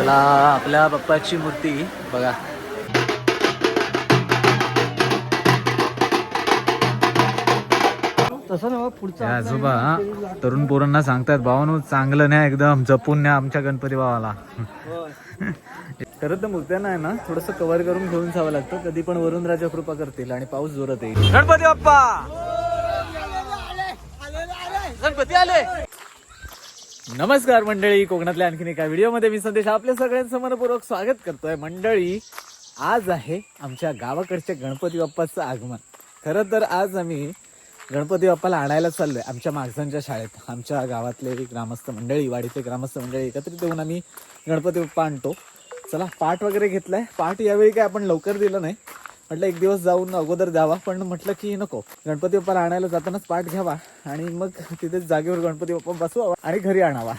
चला आपल्या बाप्पाची मूर्ती बघा. तसं ना पुढचा आजोबा तरुण पोरांना सांगतात भावानो चांगलं नाही एकदम जपून न्या आमच्या गणपती बाबाला खरं तर मूर्त्यांना आहे ना थोडस कव्हर करून घेऊन जावं लागतं. कधी पण वरून राजा कृपा करतील आणि पाऊस जोरात येईल. गणपती बाप्पा! गणपती आले! नमस्कार मंडळी. कोकणातल्या आणखीन एका व्हिडिओमध्ये मी संदेश आपल्या सगळ्यांचं मनपूर्वक स्वागत करतोय. मंडळी आज आहे आमच्या गावाकडच्या गणपती बाप्पाचं आगमन. खरं तर आज आम्ही गणपती बाप्पाला आणायला चाललोय आमच्या मागजांच्या शाळेत. आमच्या गावातले ग्रामस्थ मंडळी वाडीतले ग्रामस्थ मंडळी एकत्रित येऊन आम्ही गणपती बाप्पा आणतो. चला पाठ वगैरे घेतलाय. पाठ यावेळी काय आपण लवकर दिलं नाही. म्हटलं एक दिवस जाऊन अगोदर द्यावा पण म्हटलं की नको. गणपती बाप्पाला आणायला जातानाच पाठ घ्यावा आणि मग तिथेच जागेवर गणपती बाप्पा बसवावा आणि घरी आणावा.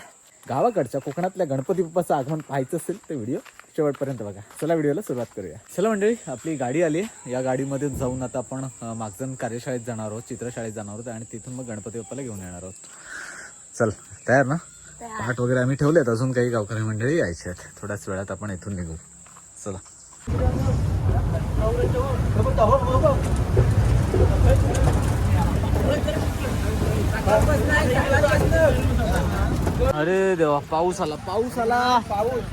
गावाकडच्या कोकणातल्या गणपती बाप्पाचं आगमन पाहायचं असेल तर व्हिडिओ शेवटपर्यंत बघा. चला व्हिडिओला सुरुवात करूया. चला मंडळी आपली गाडी आली या गाडीमध्ये जाऊन आता आपण मागजण कार्यशाळेत जाणार आहोत चित्रशाळेत जाणार आहोत आणि तिथून मग गणपती बाप्पाला घेऊन येणार आहोत. चल तयार ना? पाठ वगैरे आम्ही ठेवलेत अजून काही गावकरी मंडळी यायचे आहेत. थोड्याच वेळात आपण इथून निघू. चला. अरे देवा पाऊस आला पाऊस आला. पाऊस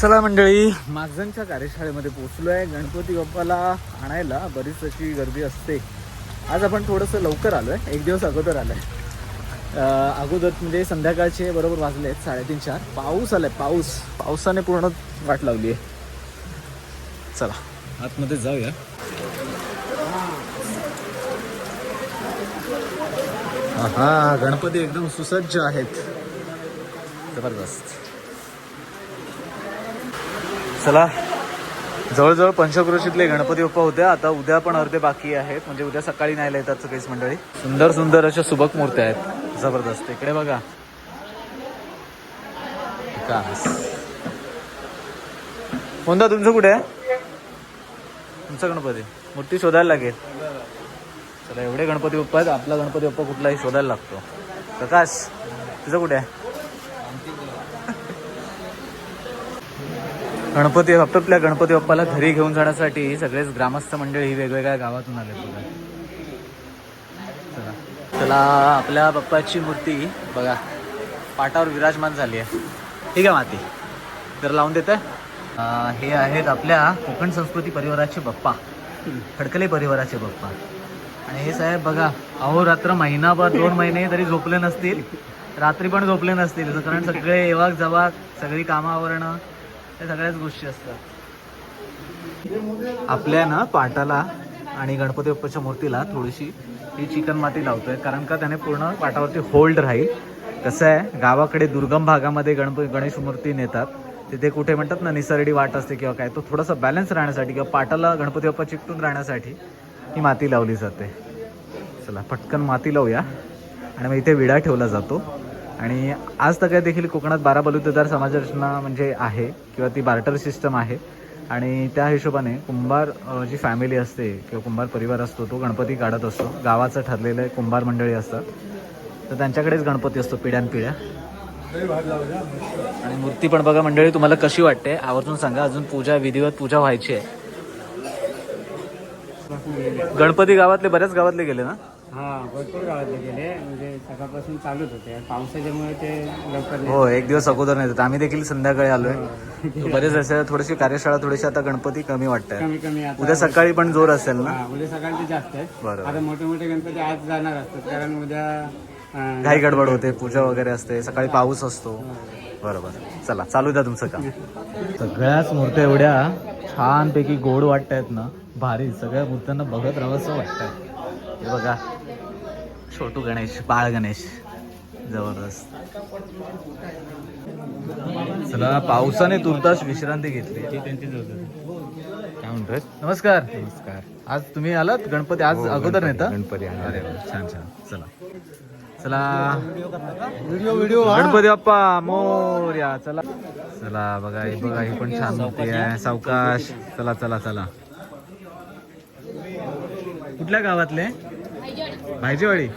चला मंडळी माझांच्या कार्यशाळेमध्ये पोचलो आहे गणपती बाप्पाला आणायला बरीच अशी गर्दी असते. आज आपण थोडंसं लवकर आलोय. एक दिवस अगोदर आलोय. अगोदर म्हणजे संध्याकाळचे बरोबर वाजले आहेत साडेतीन चार पाऊस आलाय पाऊस. पावसाने पूर्ण वाट लावली आहे चला. आतमध्ये जाऊया. हा गणपती एकदम सुसज्ज आहेत. जबरदस्त. चला. जवळजवळ पंचक्रोशीतले गणपती बाप्पा होते. आता उद्या पण अर्धे बाकी आहेत. म्हणजे उद्या सकाळी न्यायला येतात सगळीच मंडळी. सुंदर सुंदर अशा सुबक मूर्त्या आहेत. जबरदस्त. इकडे बघा. विकास. कोणता तुमचं कुठे? आहे तुमचा गणपती. मूर्ती शोधायला लागेल. चला एवढे गणपती बाप्पा आहेत. आपला गणपती बाप्पा कुठलाही शोधायला लागतो. प्रकाश तुझं कुठे? आहे गणपती आपल्या गणपती बाप्पाला घरी घेऊन जाण्यासाठी सगळेच ग्रामस्थ मंडळी वेगवेगळ्या गावातून आले तुला चला आपल्या बाप्पाची मूर्ती बघा पाटावर विराजमान झाली आहे. ठीक आहे माती. तर लावून देत हे आहेत आपल्या कोकण संस्कृती परिवाराचे बाप्पा. खडकले परिवाराचे बाप्पा. आणि हे साहेब बघा अहोरात्र महिनाभर दोन महिने तरी झोपले नसतील. रात्री पण झोपले नसतील. कारण सगळे येवाक जवाक सगळी कामावरणं त्या सगळ्याच गोष्टी असतात. आपल्या ना पाटाला आणि गणपती बाप्पाच्या मूर्तीला थोडीशी ही चिकन माती लावतोय कारण का त्याने पूर्ण पाटावरती होल्ड राहील. कसं आहे गावाकडे दुर्गम भागामध्ये गणपती गणेश मूर्ती नेतात. तिथे कुठे म्हणतात ना निसरडी वाट असते किंवा काय तो थोडासा बॅलन्स राहण्यासाठी किंवा पाटाला गणपती बाप्पा चिकटून राहण्यासाठी ही माती लावली जाते. चला पटकन माती लावूया. आणि मग इथे विडा ठेवला जातो. आणि आज तर काय देखील कोकणात बारा बलुतेदार समाज रचना म्हणजे आहे किंवा ती बार्टर सिस्टम आहे. आणि त्या हिशोबाने कुंभार जी फॅमिली असते किंवा कुंभार परिवार असतो तो गणपती काढत असतो. गावाचं ठरलेलं कुंभार मंडळी असतात. तर त्यांच्याकडेच गणपती असतो पिढ्यानपिढ्या. आणि मूर्ती पण बघा मंडळी तुम्हाला कशी वाटते? आवर्जून सांगा. अजून पूजा विधिवत पूजा व्हायची आहे. गणपती गावातले बऱ्याच गावातले गेले ना? हा भरपूर गावातले गेले म्हणजे सकाळपासून चालूच होते. पावसाच्यामुळे ते लवकर नाही. हो एक दिवस अगोदर नाही येतात आम्ही देखील संध्याकाळी आलोय. बरेच असे थोडीशी कार्यशाळा थोडीशी आता गणपती कमी वाटत कमी कमी. आता उद्या सकाळी पण जोर असेल ना? हा, उद्या सकाळचे जास्त आहेत बरोबर. आता मोठे मोठे गणपती आज जाणार असतात. कारण उद्या अं, घाई गडबड होते पूजा वगैरे असते सकाळी पाऊस असतो. बरोबर. चला चालू द्या तुमचं काम. सगळ्याच मूर्त्या एवढ्या छानपैकी गोड वाटत आहेत ना? भारी. सगळ्या मूर्त्यांना बघत राहावंसं वाटतंय. हे बघा छोटू गणेश बाळ गणेश जबरदस्त. चला पावसाने तुर्तास विश्रांती घेतली. त्यांची काय म्हणतोय? नमस्कार. नमस्कार. आज तुम्ही आलात? गणपती आज अगोदर नेता? गणपती अरे छान छान. चला. चला. व्हिडिओ व्हिडिओ गणपती बाप्पा मोर्या चला. चला बघा ही बघा ही पण छान मूर्ती आहे. सावकाश. चला चला चला. कुठल्या गावातले? भायजेवाडी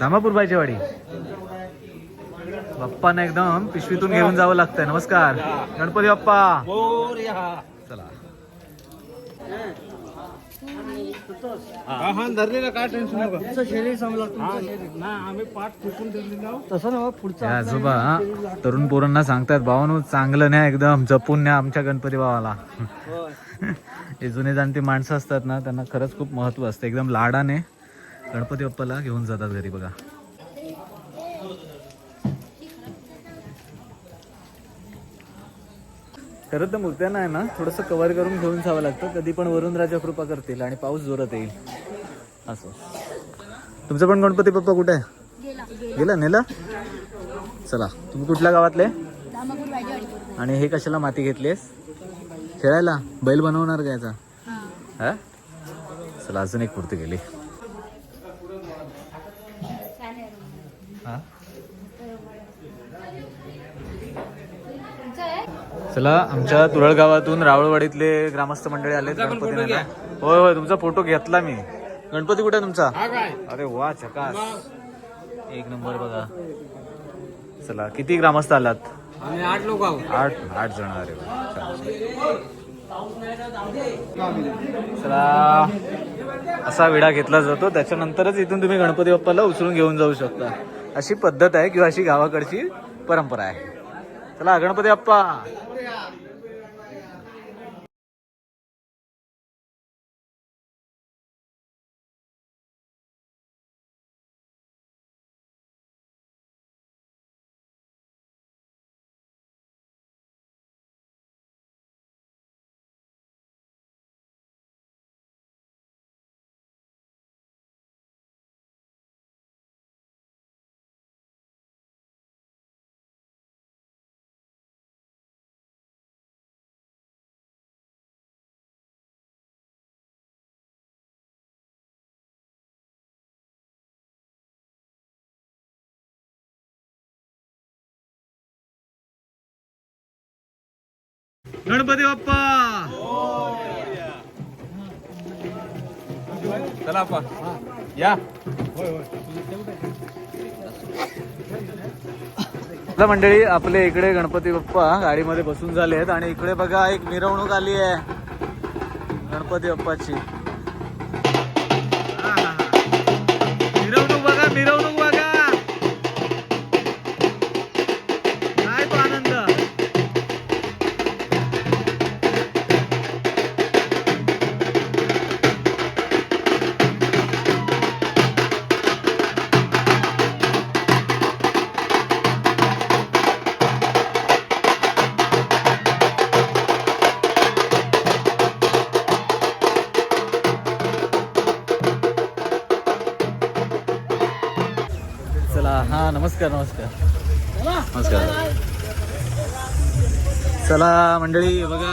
धामापूर भायजेवाडी बाप्पांना एकदम पिशवीतून घेऊन जावं लागतंय. नमस्कार. गणपती बाप्पा. चला. हे. आजोबा तरुण पोरांना सांगतात भावानो चांगलं न्या एकदम जपून न्या आमच्या गणपती भावाला हे जुने जाणते माणसं असतात ना त्यांना खरंच खूप महत्त्व असतं. एकदम लाडाने गणपती बाप्पाला घेऊन जातात घरी बघा. खरं तर मूर्त्यांना आहे ना थोडंसं कव्हर करून घेऊन जावं लागतं. कधी पण वरून राजा कृपा करतील आणि पाऊस जोरात येईल. असं. तुमचं पण गणपती बाप्पा कुठे आहे? गेला नेला? चला तुम्ही कुठल्या गावातले? आणि हे कशाला माती घेतलीस खेळायला? बैल बनवणार काय याचा? हा? चला अजून एक मूर्ती गेली. चला आमच्या तुरळ गावातून रावळवाडीतले ग्रामस्थ मंडळी आले गणपती. होय होय तुमचा फोटो घेतला मी. गणपती कुठे तुमचा? अरे वा झकास. एक नंबर बघा. चला किती ग्रामस्थ आलात? आम्ही आठ लोक आहोत. आठ आठ जण. अरे. चला असा विडा घेतला जातो. त्याच्यानंतरच इथून तुम्ही गणपती बाप्पाला उचलून घेऊन जाऊ शकता. अशी पद्धत आहे किंवा अशी गावाकडची परंपरा आहे. चला गणपती अप्पा गणपती बाप्पा! चला बाप्पा या. मंडळी आपले इकडे गणपती बाप्पा गाडीमध्ये बसून झाले आहेत आणि इकडे बघा एक मिरवणूक आली आहे. गणपती बाप्पाची. हा नमस्कार नमस्कार. नमस्कार. चला मंडळी बघा.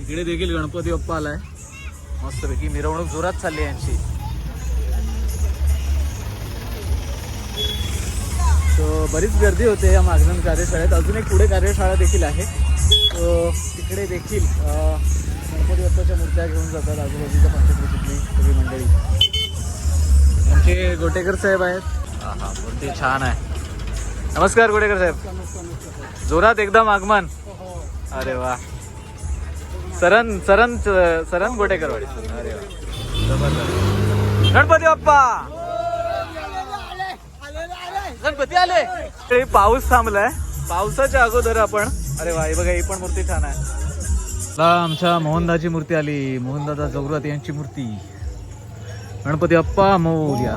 इकडे देखील गणपती बाप्पा आलाय. मस्तपैकी मिरवणूक जोरात चालली यांची. बरीच गर्दी होते या मागणं कार्यशाळेत. अजून एक पुढे कार्यशाळा देखील आहे. तिकडे देखील गणपती बाप्पाच्या मूर्त्या घेऊन जातात आजूबाजूच्या पंचकृतीतली सगळी मंडळी. आमचे गोटेकर साहेब आहेत. हा हा मूर्ती छान आहे. नमस्कार गोटेकर साहेब. जोरात एकदम आगमन. अरे वा. सरण सरण सरण गोटेकर वाडी अरे वा. जबरदस्त. गणपती बाप्पा! गणपती आले. ते पाऊस थांबलाय. पावसाच्या अगोदर आपण अरे वा हे बघा ही पण मूर्ती छान आहे. आमच्या मोहनदाची मूर्ती आली. मोहनदादा जगुरात यांची मूर्ती. गणपती बाप्पा मोर्या.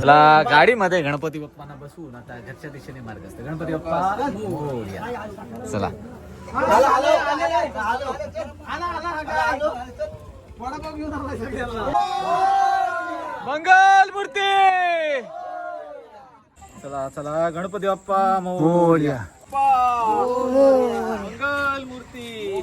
चला गाडीमध्ये गणपती बाप्पांना बसवून आता घरच्या दिशेने मार्ग असते. गणपती बाप्पा मोर्या. चला. मंगल मूर्ती चला चला गणपती बाप्पा मोर्या. मंगल मूर्ती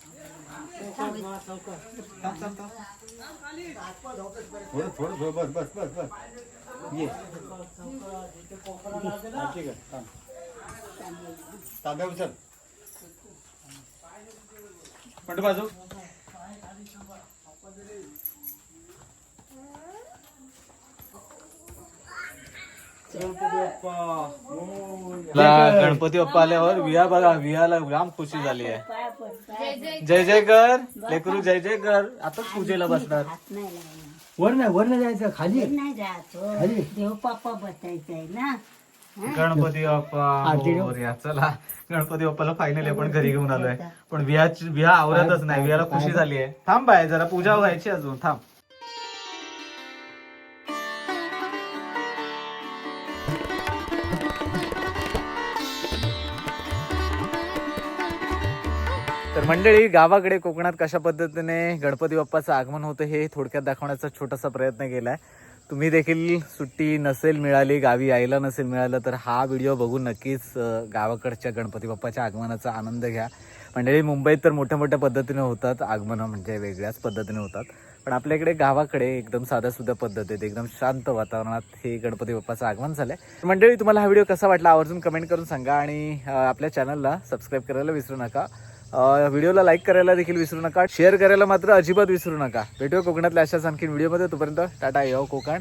थोडं थोडं थोडं बस बस बस बस ये तांब्या उचल पंट बाजू गणपती बाप्पा आल्यावर विया बघा खुशी आहे. जय जय कर लेकरू जय जय कर आताच पूजेला बसणार. वर नाही वर नाही जायचं खाली. नाही जातो देव पापा बसायचंय ना? गणपती बाप्पा. मोरया. चला. गणपती बाप्पाला फायनली आपण घरी घेऊन आलोय. पण वियाची विया आवरतच नाही. वियाला खुशी झाली आहे थांब बाय जरा पूजा व्हायची अजून. थांब. तर मंडळी गावाकडे कोकणात कशा पद्धतीने गणपती बाप्पाचं आगमन होतं हे थोडक्यात दाखवण्याचा छोटासा प्रयत्न केलाय. तुम्ही देखील सुट्टी नसेल मिळाली गावी यायला नसेल मिळालं तर हा व्हिडिओ बघून नक्कीच गावाकडच्या गणपती बाप्पाच्या आगमनाचा आनंद घ्या. मंडळी मुंबईत तर मोठ्या मोठ्या पद्धतीने होतात आगमनं म्हणजे वेगळ्याच पद्धतीने होतात. पण आपल्या इकडे गावाकडे एकदम साध्या सुद्धा पद्धतीत एकदम शांत वातावरणात हे गणपती बाप्पाचं आगमन झालंय. मंडळी तुम्हाला हा व्हिडिओ कसा वाटला आवर्जून कमेंट करून सांगा आणि आपल्या चॅनलला सबस्क्राईब करायला विसरू नका. व्हिडिओला लाईक करायला देखील विसरू नका. शेअर करायला मात्र अजिबात विसरू नका. भेटूया कोकणातल्या अशाच आणखी व्हिडिओमध्ये. तोपर्यंत टाटा यो कोकण.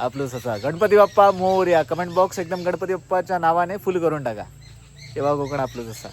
आपलं ससा गणपती बाप्पा मोर्या कमेंट बॉक्स एकदम गणपती बाप्पाच्या नावाने फुल करून टाका. तेव्हा कोकण आपलं ससा